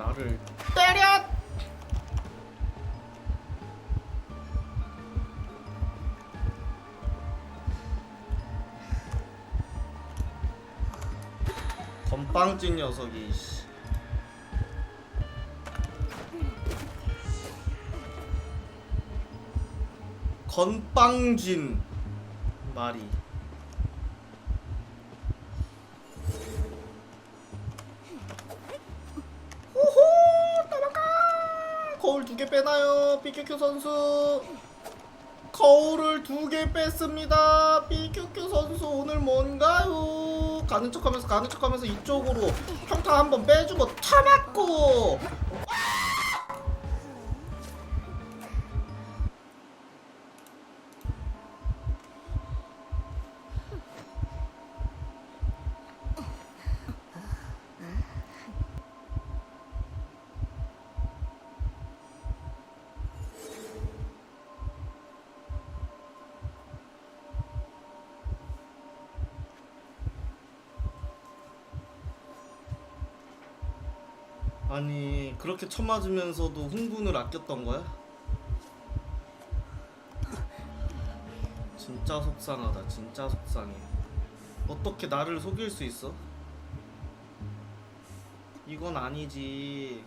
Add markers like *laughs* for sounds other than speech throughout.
나를 때려! 건빵찐 녀석이 씨. 건빵진 말이 개 빼나요? BQQ 선수. 거울을 두 개 뺐습니다. BQQ 선수 오늘 뭔가요? 가는 척하면서 가는 척하면서 이쪽으로 평타 한번 빼주고 쳐맞고 아니 그렇게 쳐맞으면서도 흥분을 아꼈던 거야? 진짜 속상하다 진짜 속상해 어떻게 나를 속일 수 있어? 이건 아니지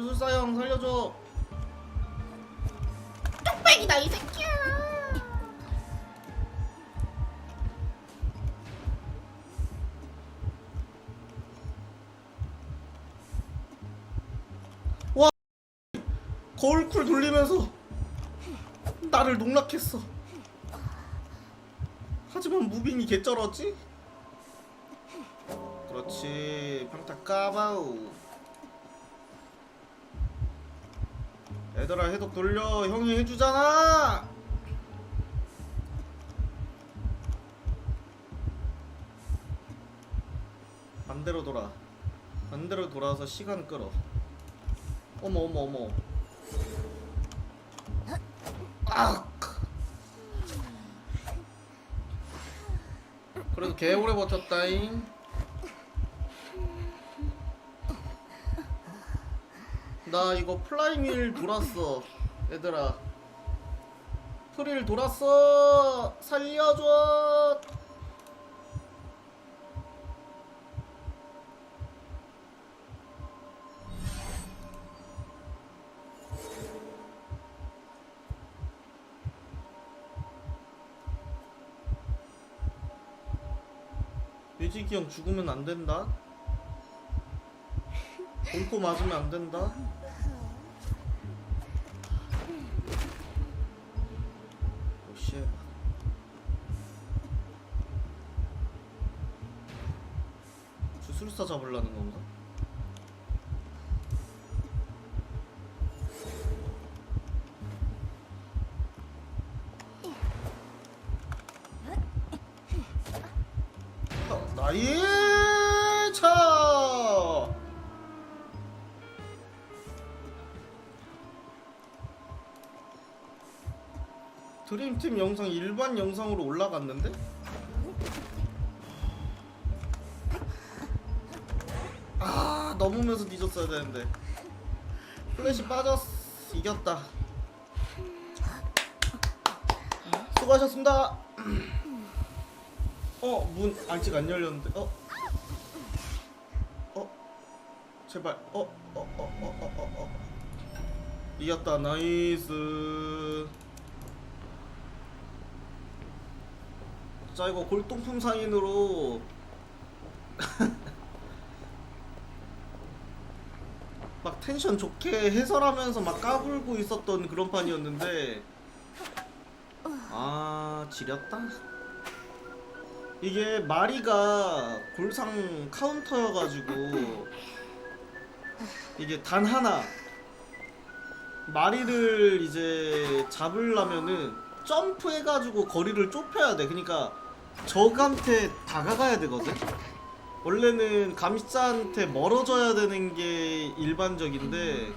줄술사 형 살려줘 뚝배기다 이 새끼야. 거울쿨 돌리면서 나를 농락했어. 하지만 무빙이 개쩔었지? 그렇지. 평타 까바우. 얘들아 해독 돌려. 형이 해주잖아. 반대로 돌아. 반대로 돌아서 시간 끌어. 어머 어머 어머. 아. 그래도 개 오래 버텼다잉. 나 이거 플라이밀 돌았어, 얘들아. 프릴 돌았어. 살려줘. 유지기 형 죽으면 안 된다. 공포 맞으면 안 된다. 술사 잡으려는 건가? 어, 나의 차. 드림팀 영상 일반 영상으로 올라갔는데? 넘으면서 뒤졌어야 되는데 플래시 빠졌어 이겼다 수고하셨습니다 *clears throat* 어 문 아직 안 열렸는데 어? 어? 제발 어? 어? 어? 어? 어? 어? 어? 이겼다 나이스 자 이거 골동품 상인으로 *laughs* 막 텐션 좋게 해설하면서 막 까불고 있었던 그런 판이었는데 아 지렸다 이게 마리가 골상 카운터여가지고 이게 단 하나 마리를 이제 잡으려면은 점프해가지고 거리를 좁혀야 돼. 그러니까 적한테 다가가야 되거든. 원래는 감시자한테 멀어져야 되는 게 일반적인데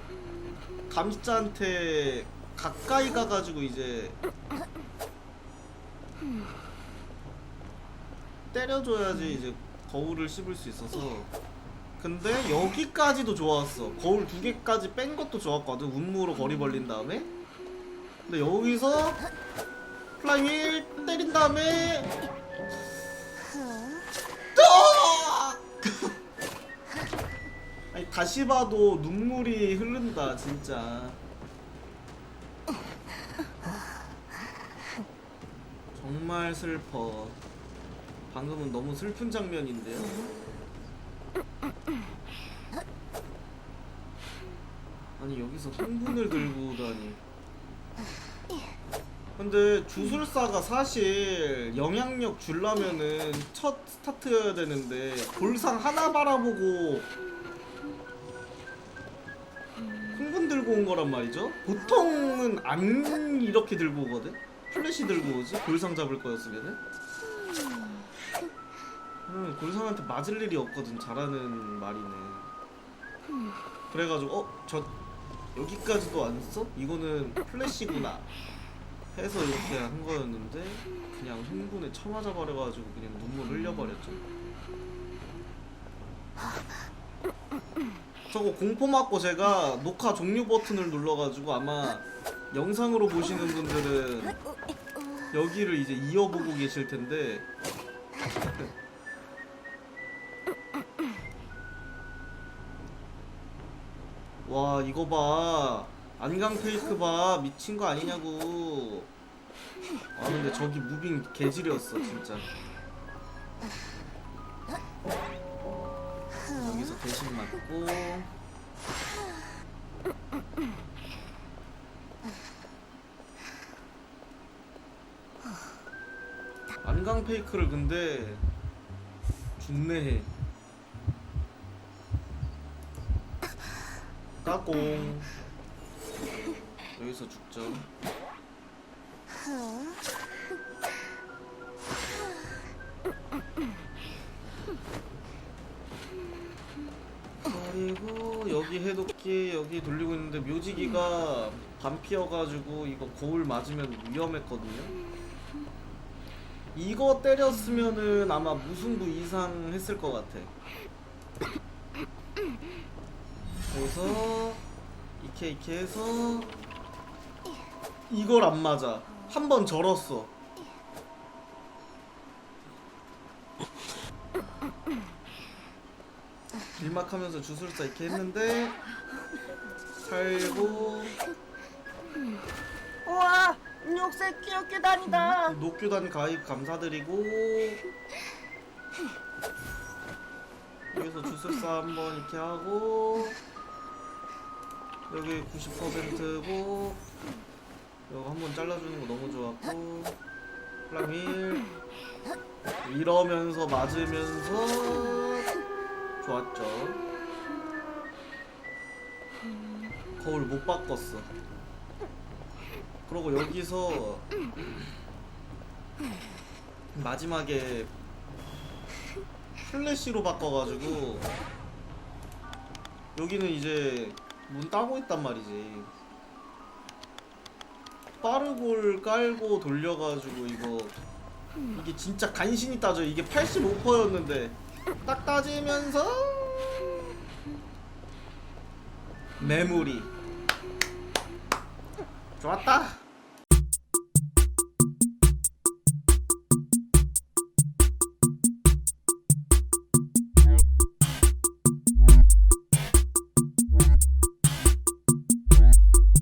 감시자한테 가까이 가가지고 이제 때려줘야지 이제 거울을 씹을 수 있어서. 근데 여기까지도 좋았어. 거울 두 개까지 뺀 것도 좋았거든. 운무로 거리 벌린 다음에. 근데 여기서 플라잉 휠 때린 다음에 다시 봐도 눈물이 흐른다 진짜. 정말 슬퍼. 방금은 너무 슬픈 장면인데요. 아니 여기서 흥분을 들고 다니. 근데 주술사가 사실 영향력 줄라면은 첫 스타트여야 되는데 골상 하나 바라보고 온 거란 말이죠. 보통은 안 이렇게 들고 오거든. 플래시 들고 오지? 골상 잡을 거였으면은? 음, 골상한테 맞을 일이 없거든 잘하는 말이네. 그래가지고 어? 저 여기까지도 안 써? 이거는 플래시구나. 해서 이렇게 한 거였는데 그냥 흥분에 쳐맞아 버려가지고 그냥 눈물 흘려버렸죠 저거 공포 맞고 제가 녹화 종료 버튼을 눌러가지고 아마 영상으로 보시는 분들은 여기를 이제 이어보고 계실 텐데. *laughs* 와 이거 봐. 안강 페이크 봐. 미친 거 아니냐고. 아 근데 저기 무빙 개질이었어 진짜 대신 맞고. 안강 페이크를 근데 죽네. 까공 여기서 죽죠 그리고 여기 해독기 여기 돌리고 있는데 묘지기가 반피여가지고 이거 거울 맞으면 위험했거든요. 이거 때렸으면은 아마 무승부 이상 했을 것 같아. 그래서 이케 이케 해서 이걸 안 맞아. 한 번 절었어 길막하면서 주술사 이렇게 했는데 살고. 우와 육색 귀엽게 다니다. 녹교단 가입 감사드리고. 여기서 주술사 한번 이렇게 하고 여기 90%고 이거 한번 잘라주는 거 너무 좋았고 플라밀 이러면서 맞으면서 좋았죠. 거울 못 바꿨어. 그러고 여기서 마지막에 플래시로 바꿔가지고 여기는 이제 문 따고 있단 말이지. 빠르골 깔고 돌려가지고 이거 이게 진짜 간신히 따져 이게 85%였는데 딱 따지면서 메모리. 좋았다